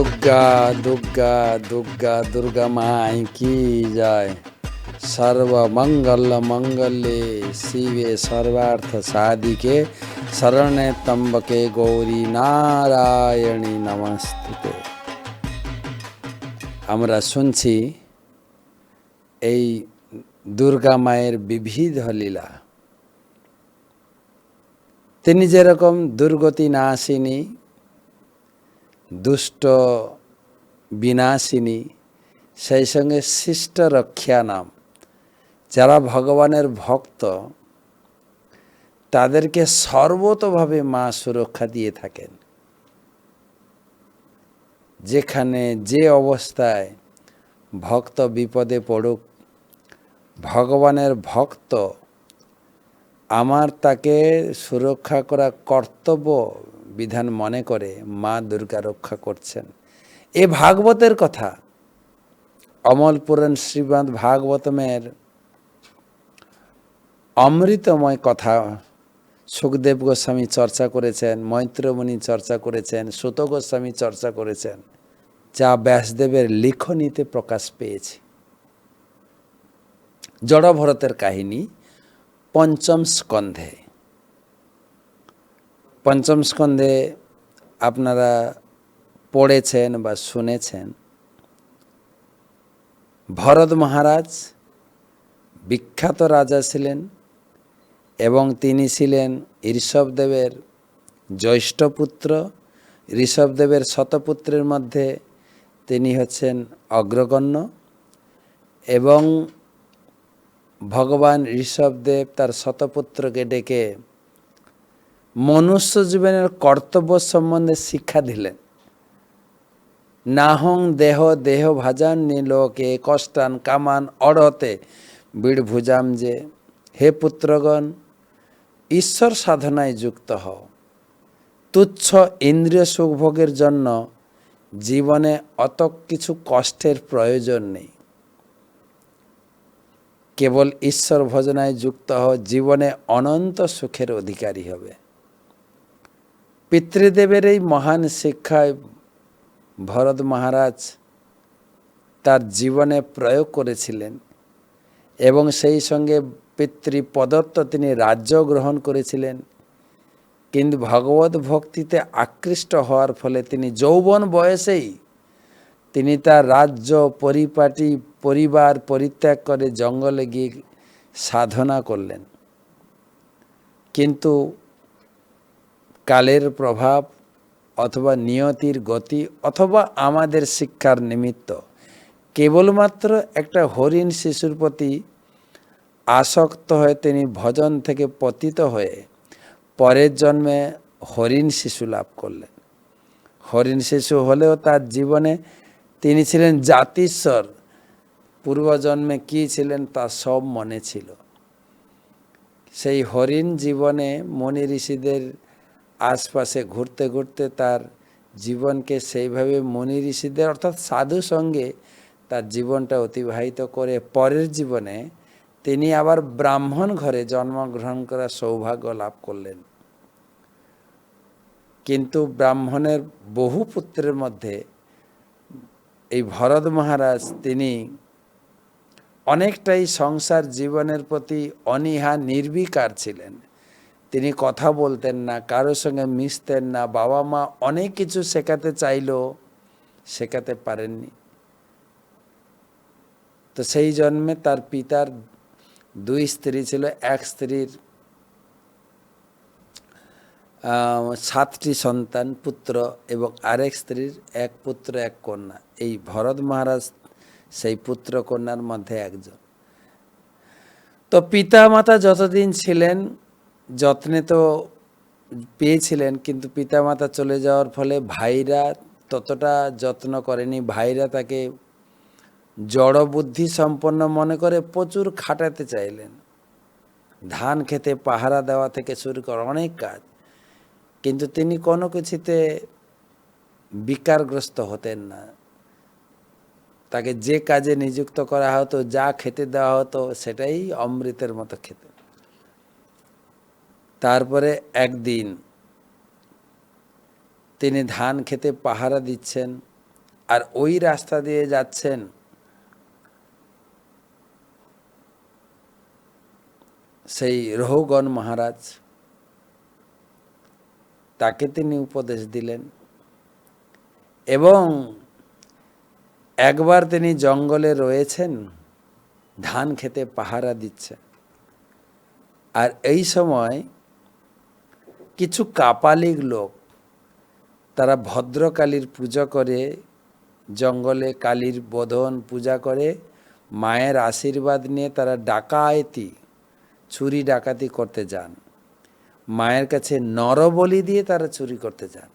দুর্গা দুর্গা দুর্গা দুর্গা মাই কি যায়? সর্বমঙ্গল মঙ্গলে শিবে সর্বার্থ সাধিকে, শরণে তম্বকে গৌরী নারায়ণী নমস্তুতে। আমরা শুনছি এই দুর্গা মায়ের বিবিধ লীলা। তিনি যেরকম দুর্গতি নাশিনী দুষ্ট বিনাশিনী, সেই সঙ্গে শিষ্ট রক্ষা নাম। যারা ভগবানের ভক্ত, তাদেরকে সর্বতভাবে মা সুরক্ষা দিয়ে থাকেন। যেখানে যে অবস্থায় ভক্ত বিপদে পড়ুক, ভগবানের ভক্ত, আমার তাকে সুরক্ষা করা কর্তব্য বিধান মনে করে মা দুর্গা রক্ষা করছেন। এ ভাগবতের কথা, অমল পুরাণ শ্রীমদ ভাগবতমের অমৃতময় কথা, সুখদেব গোস্বামী চর্চা করেছেন, মৈত্রমণি চর্চা করেছেন, সুত গোস্বামী চর্চা করেছেন, যা ব্যাসদেবের লিখনীতে প্রকাশ পেয়েছে। জড়ভরতের কাহিনী, পঞ্চম স্কন্ধে। পঞ্চম স্কন্ধে আপনারা পড়েছেন বা শুনেছেন, ভরত মহারাজ বিখ্যাত রাজা ছিলেন এবং তিনি ছিলেন ঋষভদেবের জ্যৈষ্ঠ পুত্র। ঋষভদেবের শতপুত্রের মধ্যে তিনি হচ্ছেন অগ্রগণ্য এবং ভগবান ঋষভদেব তার শতপুত্রকে ডেকে মনুষ্য জীবনের কর্তব্য সম্বন্ধে শিক্ষা দিলেন। নাহং দেহ দেহ ভাজান নীলোকে, কষ্টান কামান অড়হতে বীড় ভুজাম যে। হে পুত্রগণ, ঈশ্বর সাধনায় যুক্ত হও। তুচ্ছ ইন্দ্রিয় সুখভোগের জন্য জীবনে অত কিছু কষ্টের প্রয়োজন নেই। কেবল ঈশ্বর ভজনায় যুক্ত হও, জীবনে অনন্ত সুখের অধিকারী হবে। পিতৃদেবের এই মহান শিক্ষায় ভরত মহারাজ তার জীবনে প্রয়োগ করেছিলেন এবং সেই সঙ্গে পিতৃপদত্ত তিনি রাজ্য গ্রহণ করেছিলেন। কিন্তু ভগবত ভক্তিতে আকৃষ্ট হওয়ার ফলে তিনি যৌবন বয়সেই তিনি তার রাজ্য, পরিপাটি, পরিবার পরিত্যাগ করে জঙ্গলে গিয়ে সাধনা করলেন। কিন্তু কালের প্রভাব অথবা নিয়তির গতি অথবা আমাদের শিক্ষার নিমিত্ত। কেবলমাত্র একটা হরিণ শিশুর প্রতি আসক্ত হয়ে তিনি ভজন থেকে পতিত হয়ে পরের জন্মে হরিণ শিশু লাভ করলেন। হরিণ শিশু হলেও তার জীবনে তিনি ছিলেন জাতিস্বর। পূর্বজন্মে কী ছিলেন তা সব মনে ছিল। সেই হরিণ জীবনে মনি ঋষিদের আশপাশে ঘুরতে ঘুরতে তার জীবনকে সেইভাবে মনি ঋষিদের অর্থাৎ সাধু সঙ্গে তার জীবনটা অতিবাহিত করে পরের জীবনে তিনি আবার ব্রাহ্মণ ঘরে জন্মগ্রহণ করার সৌভাগ্য লাভ করলেন। কিন্তু ব্রাহ্মণের বহু পুত্রের মধ্যে এই ভরত মহারাজ তিনি অনেকটাই সংসার জীবনের প্রতি অনীহা নির্বিকার ছিলেন। তিনি কথা বলতেন না, কারোর সঙ্গে মিশতেন না বাবা মা অনেক কিছু শেখাতে চাইলেও শেখাতে পারেননি। তো সেই জন্মে তার পিতার দুই স্ত্রী ছিল, এক স্ত্রীর সাতটি সন্তান, পুত্র এবং আরেক স্ত্রীর এক পুত্র, এক কন্যা। এই ভরত মহারাজ সেই পুত্র কন্যার মধ্যে একজন। তো পিতা মাতা যতদিন ছিলেন যত্নে তো পেয়েছিলেন, কিন্তু পিতামাতা চলে যাওয়ার ফলে ভাইরা ততটা যত্ন করেনি। ভাইরা তাকে জড় বুদ্ধি সম্পন্ন মনে করে প্রচুর খাটাতে চাইলেন। ধান খেতে পাহারা দেওয়া থেকে শুরু করে অনেক কাজ। কিন্তু তিনি কোনো কিছুতে বিকারগ্রস্ত হতেন না। তাকে যে কাজে নিযুক্ত করা হতো, যা খেতে দেওয়া হতো, সেটাই অমৃতের মতো খেতেন। তারপরে একদিন তিনি ধান খেতে পাহারা দিচ্ছেন আর ওই রাস্তা দিয়ে যাচ্ছেন সেই রহুগণ মহারাজ। তাকে তিনি উপদেশ দিলেন এবং একবার তিনি জঙ্গলে রয়েছেন, ধান খেতে পাহারা দিচ্ছে আর এই সময় কিছু কাপালিক লোক তারা ভদ্রকালীর পূজা করে, জঙ্গলে কালীর বোধন পূজা করে, মায়ের আশীর্বাদ নিয়ে তারা ডাকায়তি, চুরি ডাকাতি করতে যান। মায়ের কাছে নরবলি দিয়ে তারা চুরি করতে যান।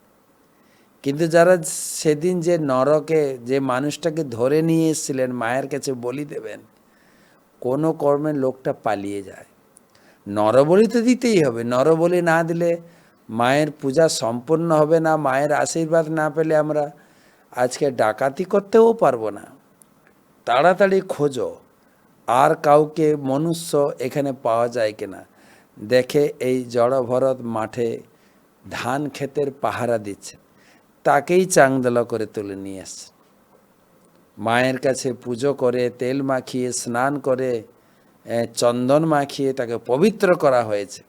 কিন্তু যারা সেদিন যে নরকে, যে মানুষটাকে ধরে নিয়ে এসেছিলেন, মায়ের কাছে বলি দেবেন, কোনো কর্মে লোকটা পালিয়ে যায়। নরবলি তো দিতেই হবে। নরবলি না দিলে মায়ের পূজা সম্পূর্ণ হবে না, মায়ের আশীর্বাদ না পেলে আমরা আজকে ডাকাতি করতেও পারব না। তাড়াতাড়ি খোঁজো, আর কাউকে মনুষ্য এখানে পাওয়া যায় কিনা। দেখে এই জড়ভরত মাঠে ধান ক্ষেতের পাহারা দিচ্ছে, তাকেই চাংদলা করে তুলে নিয়ে আসছে। মায়ের কাছে পুজো করে, তেল মাখিয়ে, স্নান করে চন্দন মাখিয়ে তাকে পবিত্র করা হয়েছে।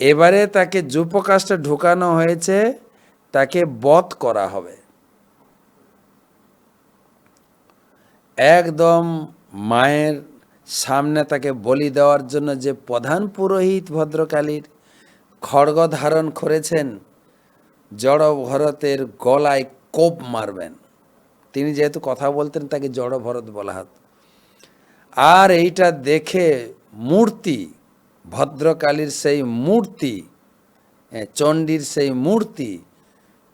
এবারে তাকে যুপকাশটা ঢুকানো হয়েছে, তাকে বধ করা হবে। একদম মায়ের সামনে তাকে বলি দেওয়ার জন্য যে প্রধান পুরোহিত ভদ্রকালীর খড়গ ধারণ করেছেন, জড় ভরতের গলায় কোপ মারবেন। তিনি যেহেতু কথা বলতেন, তাকে জড় ভরত বলা হতো। আর এইটা দেখে মূর্তি, ভদ্রকালীর সেই মূর্তি চণ্ডীর সেই মূর্তি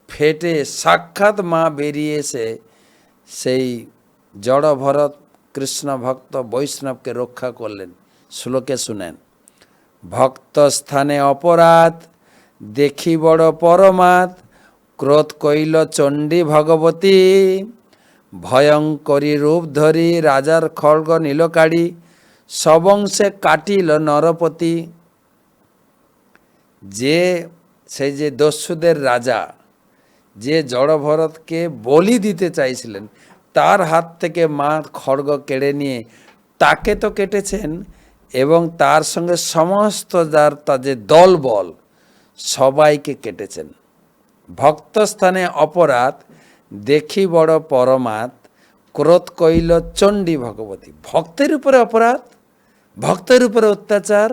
ফেটে সাক্ষাৎ মা বেরিয়ে এসে সেই জড় ভরত কৃষ্ণ ভক্ত বৈষ্ণবকে রক্ষা করলেন। শ্লোকে শুনেন, ভক্ত স্থানে অপরাধ, দেখি বড় পরমাত ক্রোধ কইল চণ্ডী ভগবতী ভয়ঙ্করী রূপ ধরি রাজার খড়গ নীলকাড়ি, সবংশে কাটিল নরপতি। যে সেই যে দস্যুদের রাজা, যে জড়ভরতকে বলি দিতে চাইছিলেন, তার হাত থেকে মা খড়গ কেড়ে নিয়ে তাকে তো কেটেছেন এবং তার সঙ্গে সমস্ত যার তা যে দলবল, সবাইকে কেটেছেন। ভক্তস্থানে অপরাধ দেখি বড় পরমাত, ক্রোধ কইল, চণ্ডী ভগবতী, ভক্তের উপরে অপরাধ? ভক্তের উপরে অত্যাচার?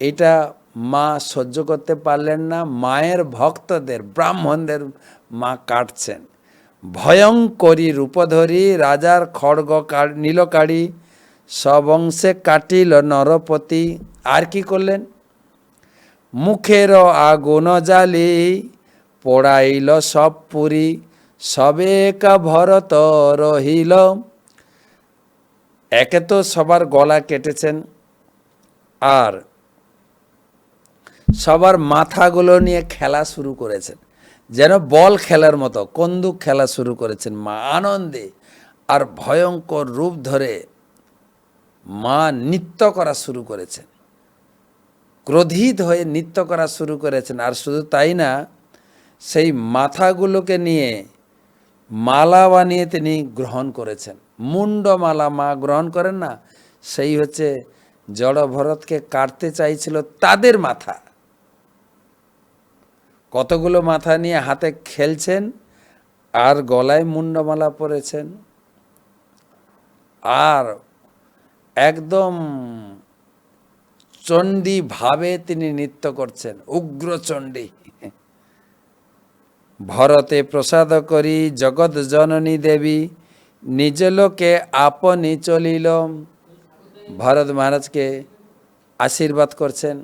এটা মা সহ্য করতে পারলেন না, মায়ের ভক্তদের, ব্রাহ্মণদের মা কাটছেন। ভয়ঙ্করী রূপধরী, রাজার খড়গ নীলকাড়ি সব অংশে কাটিল নরপতি। আর কি করলেন? মুখের আগুন জালি পোড়াইল সব পুরী, সবে একা ভরত রহিল। একে তো সবার গলা কেটেছেন। আর সবার মাথাগুলো নিয়ে খেলা শুরু করেছেন। যেন বল খেলার মতো, কন্দুক খেলা শুরু করেছেন। মা আনন্দে আর ভয়ঙ্কর রূপ ধরে মা নৃত্য করা শুরু করেছেন। ক্রোধিত হয়ে নৃত্য করা শুরু করেছেন। আর শুধু তাই না সেই মাথাগুলোকে নিয়ে মালা বানিয়ে তিনি গ্রহণ করেছেন। মুন্ডমালা মা গ্রহণ করেন না, সেই হচ্ছে জড় ভরতকে কাটতে চাইছিল তাদের মাথা। কতগুলো মাথা নিয়ে হাতে খেলছেন আর গলায় মুন্ডমালা পরেছেন। আর একদম চণ্ডী ভাবে তিনি নৃত্য করছেন উগ্র চণ্ডী ভরতে প্রসাদ করি, জগৎ জননী দেবী, নিজ লোকে আপনি চলিল। ভরত মহারাজকে আশীর্বাদ করছেন।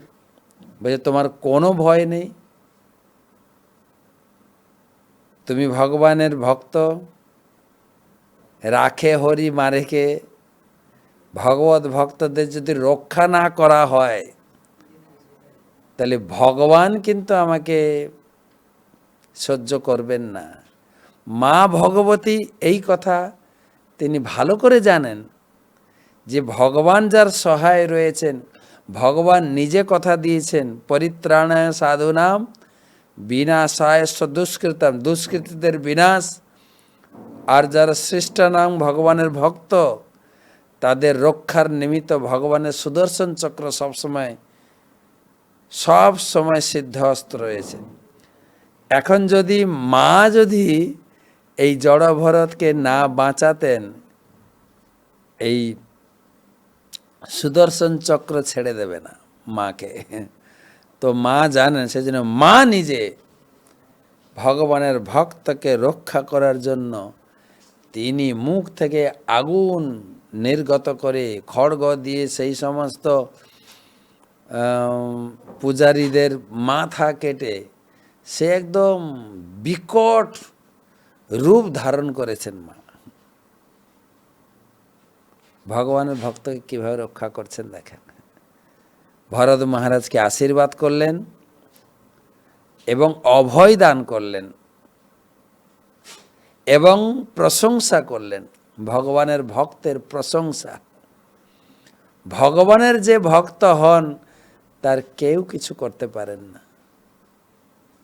বলছে, তোমার কোনো ভয় নেই। তুমি ভগবানের ভক্ত। রাখে হরি মারেকে ভগবত ভক্তদের যদি রক্ষা না করা হয়, তাহলে ভগবান কিন্তু আমাকে সহ্য করবেন না। মা ভগবতী এই কথা তিনি ভালো করে জানেন যে ভগবান যার সহায় রয়েছেন, ভগবান নিজে কথা দিয়েছেন, পরিত্রাণায় সাধুনাম, বিনাশায় দুষ্কৃতম দুষ্কৃতীদের বিনাশ। আর যারা সৃষ্টানাম ভগবানের ভক্ত, তাদের রক্ষার নিমিত্ত ভগবানের সুদর্শন চক্র সবসময় সব সময় সিদ্ধ অস্ত্র রয়েছে। এখন যদি মা যদি এই জড় ভরতকে না বাঁচাতেন, এই সুদর্শন চক্র ছেড়ে দেবে না মাকে। তো মা জানেন সেজন্য মা নিজে ভগবানের ভক্তকে রক্ষা করার জন্য তিনি মুখ থেকে আগুন নির্গত করে খড়গ দিয়ে সেই সমস্ত পূজারীদের মাথা কেটে সে একদম বিকট রূপ ধারণ করেছেন মা। ভগবানের ভক্তকে কীভাবে রক্ষা করছেন দেখেন। ভরত মহারাজকে আশীর্বাদ করলেন এবং অভয় দান করলেন এবং প্রশংসা করলেন। ভগবানের ভক্তের প্রশংসা। ভগবানের যে ভক্ত হন, তার কেউ কিছু করতে পারেন না।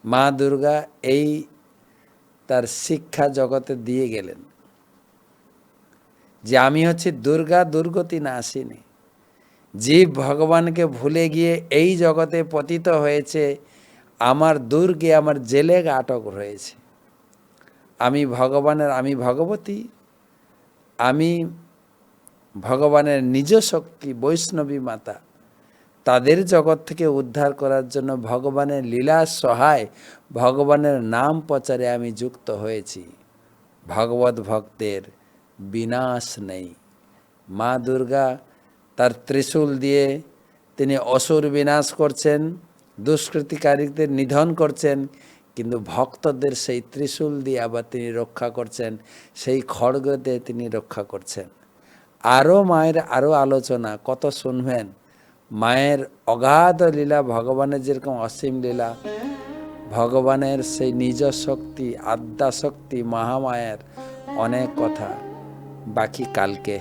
মা দুর্গা এই তার শিক্ষা জগতে দিয়ে গেলেন। যে আমি হচ্ছে দুর্গা দুর্গতি না আসিনি। জীব ভগবানকে ভুলে গিয়ে এই জগতে পতিত হয়েছে, আমার দুর্গে আমার জেলে আটক রয়েছে। আমি ভগবানের, আমি ভগবতী, আমি ভগবানের নিজ শক্তি বৈষ্ণবী মাতা। তাদের জগৎ থেকে উদ্ধার করার জন্য ভগবানের লীলা সহায়, ভগবানের নাম প্রচারে আমি যুক্ত হয়েছি। ভগবত ভক্তের বিনাশ নেই। মা দুর্গা তার ত্রিশূল দিয়ে তিনি অসুর বিনাশ করছেন, দুষ্কৃতিকারীদের নিধন করছেন, কিন্তু ভক্তদের সেই ত্রিশূল দিয়ে আবার তিনি রক্ষা করছেন, সেই খড়গ দিয়ে তিনি রক্ষা করছেন। আরও মায়ের আরও আলোচনা, কত শুনবেন? মায়ের অগাধ লীলা, ভগবানের যেরকম অসীম লীলা, ভগবানের সেই নিজ শক্তি, আদ্যা শক্তি, মহামায়ের অনেক কথা বাকি কালকে